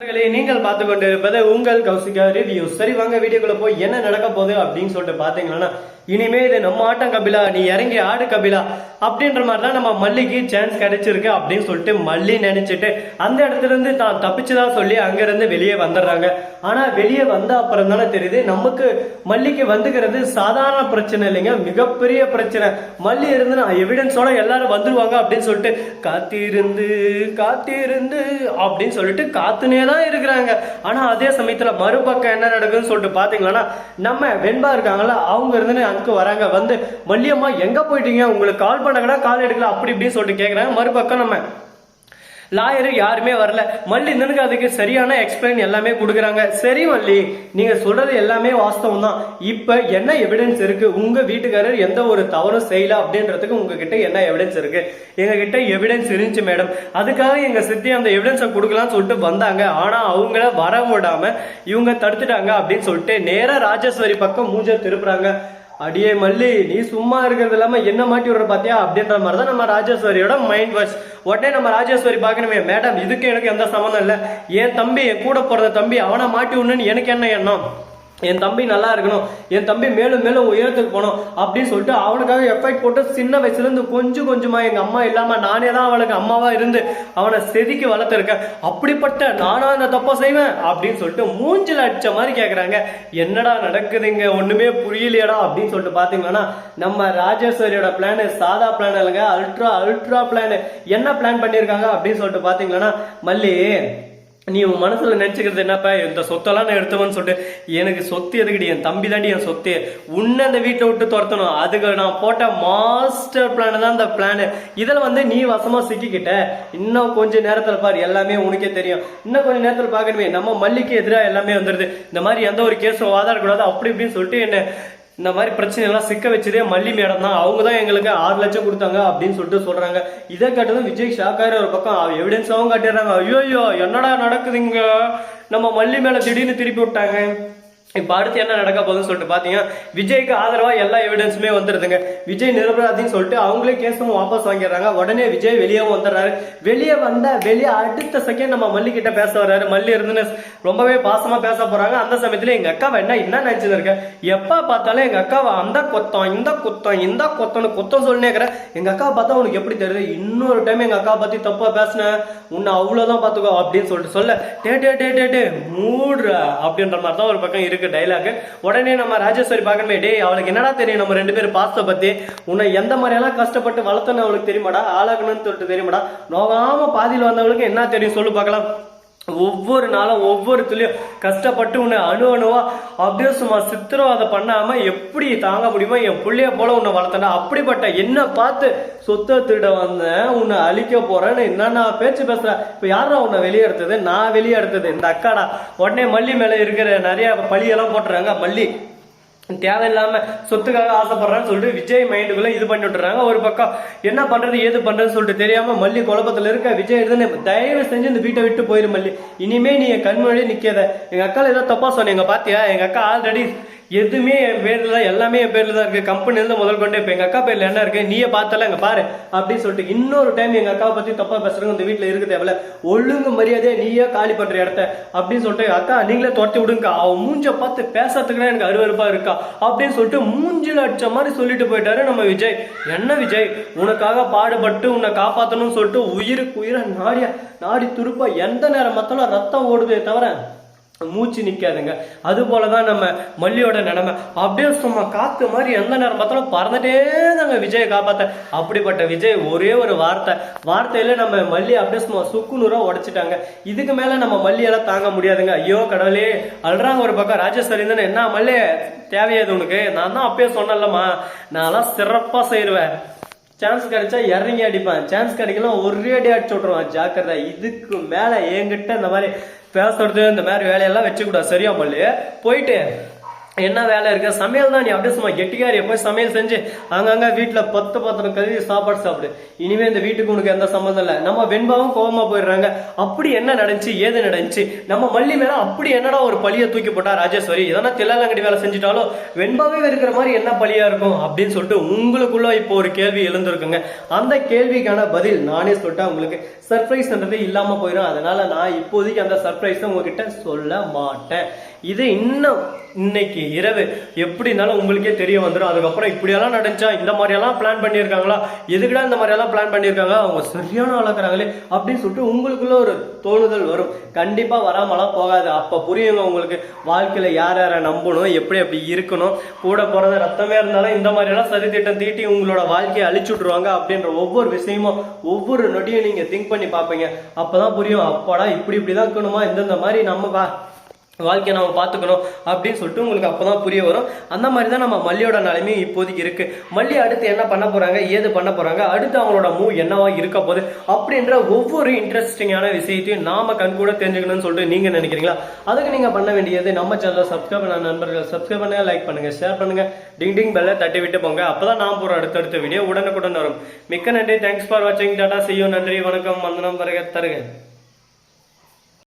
நீங்கள் பார்த்து கொண்டிருப்பது உங்கள் கௌசிகா ரிவ்யூ. சரி வாங்க வீடியோக்குள்ள போய் என்ன நடக்க போகுது அப்படின்னு சொல்லிட்டு பாத்தீங்கன்னா இனிமே இது நம்ம ஆட்டம் கபிலா நீ இறங்கி ஆடு கபிலா அப்படின்ற மாதிரி தான் நம்ம மல்லிக்கு சான்ஸ் கிடைச்சிருக்கு அப்படின்னு சொல்லிட்டு மல்லி நினைச்சிட்டு அந்த இடத்துல இருந்து தான் தப்பிச்சுதான் சொல்லி அங்கிருந்து வெளியே வந்துடுறாங்க. ஆனா வெளியே வந்த அப்புறம் தானே தெரியுது நமக்கு மல்லிக்கு வந்துக்கிறது சாதாரண பிரச்சனை இல்லைங்க மிகப்பெரிய பிரச்சனை. மல்லி இருந்து நான் எவிடன்ஸோட எல்லாரும் வந்துருவாங்க அப்படின்னு சொல்லிட்டு காத்திருந்து காத்திருந்து அப்படின்னு சொல்லிட்டு காத்துனே தான் இருக்கிறாங்க. ஆனா அதே சமயத்துல மறுபக்கம் என்ன நடக்குதுன்னு சொல்லிட்டு பாத்தீங்கன்னா நம்ம வெண்பா இருக்காங்களா அவங்க இருந்து அளவுக்கு வராங்க. வந்து மல்லியம்மா எங்க போயிட்டீங்க? உங்களுக்கு கால் பண்ணாங்கன்னா கால் எடுக்கல அப்படி இப்படின்னு சொல்லிட்டு கேட்குறாங்க மறுபக்கம் நம்ம லாயரு யாருமே வரல. மல்லி நினைக்க அதுக்கு சரியான எக்ஸ்பிளைன் எல்லாமே கொடுக்குறாங்க. சரி மல்லி நீங்க சொல்றது எல்லாமே வாஸ்தவம் தான். இப்ப என்ன எவிடன்ஸ் இருக்கு? உங்க வீட்டுக்காரர் எந்த ஒரு தவறும் செய்யல அப்படின்றதுக்கு உங்ககிட்ட என்ன எவிடன்ஸ் இருக்கு? எங்க கிட்ட எவிடன்ஸ் இருந்துச்சு மேடம் அதுக்காக எங்க சித்தி அந்த எவிடன்ஸை கொடுக்கலாம்னு சொல்லிட்டு வந்தாங்க. ஆனா அவங்கள வர விடாம இவங்க தடுத்துட்டாங்க அப்படின்னு சொல்லிட்டு நேரா ராஜேஸ்வரி பக்கம் மூஞ்ச திருப்புறாங்க. அடியே மல்லி நீ சும்மா இருக்கிறது இல்லாம என்ன மாட்டி விடுற பாத்தியா? அப்படின்ற மாதிரி தான் நம்ம ராஜேஸ்வரியோட மைண்ட் வாஷ் உடனே நம்ம ராஜேஸ்வரி பார்க்கணுமே மேடம் இதுக்கு எனக்கு எந்த சம்மந்தம் இல்லை. என் தம்பி என் கூட பிறந்த தம்பி அவனை மாட்டி விடணும்னு எனக்கு என்ன எண்ணம்? என் தம்பி நல்லா இருக்கணும் என் தம்பி மேலும் மேலும் உயரத்துக்கு போகணும் அப்படின்னு சொல்லிட்டு அவனுக்காக எஃபெக்ட் போட்டு சின்ன வயசுலேருந்து கொஞ்சம் கொஞ்சமாக எங்கள் அம்மா இல்லாமல் நானே தான் அவனுக்கு அம்மாவாக இருந்து அவனை செதுக்கி வளர்த்துருக்கேன். அப்படிப்பட்ட நானும் இந்த தப்பை செய்வேன் அப்படின்னு சொல்லிட்டு மூஞ்சில் அடித்த மாதிரி கேட்குறாங்க என்னடா நடக்குதுங்க? ஒன்றுமே புரியலையடா அப்படின்னு சொல்லிட்டு பார்த்தீங்கன்னா நம்ம ராஜேஸ்வரியோட பிளான் சாதா பிளான் இல்லைங்க அல்ட்ரா அல்ட்ரா பிளான் என்ன பிளான் பண்ணியிருக்காங்க அப்படின்னு சொல்லிட்டு பார்த்தீங்கன்னா மல்லி நீ உன் மனசுல நினைச்சுக்கிறது என்னப்பா? இந்த சொத்தெல்லாம் நான் எடுத்தவன்னு சொல்லிட்டு எனக்கு சொத்து எதுக்கடி? என் தம்பி தாண்டி என் சொத்து. உன்னை அந்த வீட்டை விட்டு துரத்தணும். அதுக்கு நான் போட்ட மாஸ்டர் பிளான் தான் அந்த பிளான் இதில் வந்து நீ வசமா சிக்கிக்கிட்ட. இன்னும் கொஞ்ச நேரத்தில் பாரு எல்லாமே உனக்கே தெரியும். இன்னும் கொஞ்சம் நேரத்தில் பார்க்கணுமே நம்ம மல்லிக்கு எதிராக எல்லாமே வந்துருது. இந்த மாதிரி எந்த ஒரு கேஸும் வாதாடக்கூடாது அப்படி இப்படின்னு சொல்லிட்டு என்ன இந்த மாதிரி பிரச்சனை எல்லாம் சிக்க வச்சதே மல்லி மேடம் தான். அவங்க தான் எங்களுக்கு ஆறு லட்சம் கொடுத்தாங்க அப்படின்னு சொல்லிட்டு சொல்றாங்க. இதை கேட்டதும் விஜய் ஷாக்காரி ஒரு பக்கம் எவிடன்ஸாவும் காட்டிடுறாங்க. ஐயோ என்னடா நடக்குதுங்க? நம்ம மல்லி மேல திடீர்னு திருப்பி விட்டாங்க. இப்ப அடுத்து என்ன நடக்க போகுதுன்னு சொல்லிட்டு பாத்தீங்கன்னா விஜய்க்கு ஆதரவா எல்லா எவிடன்ஸுமே வந்துருதுங்க. விஜய் நிரபராதின்னு சொல்லிட்டு அவங்களே கேஸும் வாபஸ் வாங்கிடுறாங்க. உடனே விஜய் வெளியேவும் வந்துடுறாரு. வெளியே வந்தால் வெளியே அடுத்த செகண்ட் நம்ம மல்லிக்கிட்ட பேச வர்றாரு. மல்லி இருந்துன்னு ரொம்பவே பாசமா பேச போறாங்க. அந்த சமயத்துல எங்க அக்காவை என்ன என்ன நினச்சின்னு இருக்க? எப்ப பார்த்தாலும் எங்க அக்காவை அந்த கொத்தம் இந்த குத்தம் இந்த கொத்தம்னு குத்தம் சொல்லினே இருக்கிறேன் எங்க அக்காவை பார்த்தா உனக்கு எப்படி தெரியுது? இன்னொரு டைம் எங்க அக்காவை பத்தி தப்பா பேசினேன் உன்னை அவ்வளவுதான் பாத்துக்கோ அப்படின்னு சொல்லிட்டு சொல்ல டே டே டே டே டே மூடுற. அப்படின்ற மாதிரி தான் ஒரு பக்கம் இருக்கு. டைலாக் உடனே நம்ம ராஜேஸ்வரி பார்க்கணுமே டே அவளுக்கு என்னடா தெரியும்? நம்ம ரெண்டு பேரும் பாஸ்த பத்தி. உன்னை எந்த மாதிரியெல்லாம் கஷ்டப்பட்டு வளர்த்தன்னு அவளுக்கு தெரியுமாடா? ஆளாகணும்னு சொல்லிட்டு தெரியுமாடா? நோகாம பாதியில் வந்தவளுக்கு என்ன தெரியும்? சொல்லு பார்க்கலாம். ஒவ்வொரு நாளும் ஒவ்வொரு துளியும் கஷ்டப்பட்டு உன்னை அணு அணுவா அப்படியே சும்மா சித்திரவதை பண்ணாம எப்படி தாங்க முடியுமோ என் பிள்ளைய போல உன்னை வளர்த்தனா? அப்படிப்பட்ட என்ன பார்த்து சொத்தை திருட வந்தேன் உன்னை அழிக்க போறேன்னு என்னென்ன பேச்சு பேசுற? இப்ப யாரா உன்னை வெளியே எடுத்தது? நான் வெளியே எடுத்தது. இந்த அக்காடா. உடனே மல்லி மேல இருக்கிற நிறைய பழியெல்லாம் போட்டுறாங்க. மல்லி தேவையில்லாம சொத்துக்காக ஆசைப்படுறான்னு சொல்லிட்டு விஜய் மைண்டுக்குள்ள இது பண்ணி விட்டுறாங்க. ஒரு பக்கம் என்ன பண்றது ஏது பண்றதுன்னு சொல்லிட்டு தெரியாம மல்லி குழப்பத்துல இருக்க விஜய் எடுத்து தயவு செஞ்சு இந்த வீட்டை விட்டு போயிரு மல்லி. இனிமே நீ என் கண் முன்னாடி நிக்காத. எங்க அக்கால ஏதோ தப்பா சொன்னீங்க பாத்தியா? எங்க அக்கா ஆல்ரெடி எதுவுமே என் பேரில் தான் எல்லாமே என் பேரில் தான் இருக்குது கம்பெனிலேருந்து முதல் கொண்டு இப்போ எங்கள் அக்கா பேரில் என்ன இருக்கு? நீயே பார்த்தல எங்க பாரு அப்படின்னு சொல்லிட்டு இன்னொரு டைம் எங்கள் அக்காவை பற்றி தப்பாக பேசுகிறவங்க இந்த வீட்டில் இருக்கு தேவையில்ல. ஒழுங்கு மரியாதையே நீயே காலி பண்ணுற இடத்த அப்படின்னு சொல்லிட்டு அக்கா நீங்களே துரத்தி விடுங்க அவன் மூஞ்ச பார்த்து பேசுறதுக்குலாம் எனக்கு அருவறுப்பாக இருக்கா? அப்படின்னு சொல்லிட்டு மூஞ்சில் அடிச்ச மாதிரி சொல்லிட்டு போயிட்டாரு நம்ம விஜய். என்ன விஜய்? உனக்காக பாடுபட்டு உன்னை காப்பாற்றணும்னு சொல்லிட்டு உயிருக்கு உயிரை நாடியா நாடி துருப்பா. எந்த நேரம் மத்தாலும் ரத்தம் ஓடுதே தவிர மூச்சு நிற்காதுங்க அது போலதான் நம்ம மல்லியோட நிலைமை. அப்படியே சும்மா காத்து மாதிரி எந்த நேரம் பார்த்தாலும் பறந்துட்டே தாங்க விஜயை காப்பாத்த. அப்படிப்பட்ட விஜய் ஒரே ஒரு வார்த்தை. வார்த்தையில நம்ம மல்லி அப்படியே சும்மா சுக்குநூறா உடைச்சிட்டாங்க. இதுக்கு மேல நம்ம மல்லியெல்லாம் தாங்க முடியாதுங்க. ஐயோ கடவுளே. அல்றாங்க ஒரு பக்கம் ராஜேஸ்வரி தானே என்ன மல்லி தேவையாது உனக்கு? நான் தான் அப்பயே சொன்னேன்லம்மா. நான்லாம் சிறப்பா செய்வேன். சான்ஸ் கிடைச்சா இறங்கி அடிப்பேன். சான்ஸ் கிடைக்கலாம் ஒரே அடி அடிச்சு விட்ருவான் ஜாக்கிரதை. இதுக்கு மேல என்கிட்ட இந்த மாதிரி பேசுறது இந்த மாதிரி வேலையெல்லாம் வச்சுக்கூடாது சரியா மல்லி? போயிட்டு என்ன வேலை இருக்கு? சமையல் தான். நீ அப்படியே சும்மா கெட்டிக்காரி போய் சமையல் செஞ்சு அங்கங்க வீட்டில் பத்து பத்திரம் கழுவி சாப்பாடு சாப்பிடு. இனிமே இந்த வீட்டுக்கு உனக்கு எந்த சம்மந்தம் இல்லை. நம்ம வெண்பாவும் கோவமா போயிடுறாங்க. அப்படி என்ன நடந்துச்சு? ஏது நடந்துச்சு? நம்ம மல்லி மேல அப்படி என்னடா ஒரு பழியை தூக்கி போட்டா ராஜேஸ்வரி? எதனா தில்லாலங்கடி வேலை செஞ்சுட்டாலும் வெண்பாவே இருக்கிற மாதிரி என்ன பழியா இருக்கும்? அப்படின்னு சொல்லிட்டு உங்களுக்குள்ள இப்போ ஒரு கேள்வி எழுந்திருக்குங்க. அந்த கேள்விக்கான பதில் நானே சொல்லிட்டேன் உங்களுக்கு. சர்ப்ரைஸ்ன்றது இல்லாம போயிடும் அதனால நான் இப்போதைக்கு அந்த சர்ப்ரைஸை உங்ககிட்ட சொல்ல மாட்டேன். இது இன்னும் இன்னைக்கு இரவு எப்படினாலும் உங்களுக்கே தெரிய வந்துடும் அதுக்கப்புறம் இப்படியெல்லாம் நடந்துச்சா? இந்த மாதிரியெல்லாம் பிளான் பண்ணியிருக்காங்களா? எதுக்குடா இந்த மாதிரியெல்லாம் பிளான் பண்ணியிருக்காங்க? அவங்க சரியான வளர்க்குறாங்களே அப்படின்னு சொல்லிட்டு உங்களுக்குள்ள ஒரு தோணுதல் வரும். கண்டிப்பாக வராமலாம் போகாது. அப்போ புரியுங்க உங்களுக்கு. வாழ்க்கையில் யார் யாரை நம்பணும்? எப்படி எப்படி இருக்கணும்? கூட பிறந்த ரத்தமே இருந்தாலும் இந்த மாதிரியெல்லாம் சதி திட்டம் தீட்டி உங்களோட வாழ்க்கையை அழிச்சு விட்ருவாங்க அப்படின்ற ஒவ்வொரு விஷயமும் ஒவ்வொரு நொடியும் நீங்கள் திங்க் பண்ணி பார்ப்பீங்க. அப்போ தான் புரியும். அப்பாடா இப்படி இப்படி தான் இருக்கணுமா? இந்தந்த மாதிரி நம்ம வா வாழ்க்கையை நம்ம பார்த்துக்கணும் அப்படின்னு சொல்லிட்டு உங்களுக்கு அப்போ தான் புரிய வரும். அந்த மாதிரி தான் நம்ம மல்லியோட நிலைமையும் இப்போதைக்கு இருக்குது மல்லி அடுத்து என்ன பண்ண போகிறாங்க ஏது பண்ண போகிறாங்க அடுத்து அவங்களோட மூவ் என்னவா இருக்க போகுது? அப்படின்ற ஒவ்வொரு இன்ட்ரெஸ்டிங்கான விஷயத்தையும் நாம கண் கூட தெரிஞ்சுக்கணும்னு சொல்லிட்டு நீங்கள் நினைக்கிறீங்களா? அதுக்கு நீங்கள் பண்ண வேண்டியது நம்ம சேனலை சப்ஸ்கிரைப் பண்ண நண்பர்கள் சப்ஸ்கிரைப் பண்ணுங்க லைக் பண்ணுங்கள் ஷேர் பண்ணுங்கள் டிங் டிங் பெல்ல தட்டி விட்டு போங்க. அப்போ தான் நான் போகிற அடுத்தடுத்த வீடியோ உடனுக்குடன் வரும். மிக்க நன்றி. தேங்க்ஸ் ஃபார் வாட்சிங் டாட்டா செய்யும் நன்றி. வணக்கம். வந்தனம் வருக. தருக.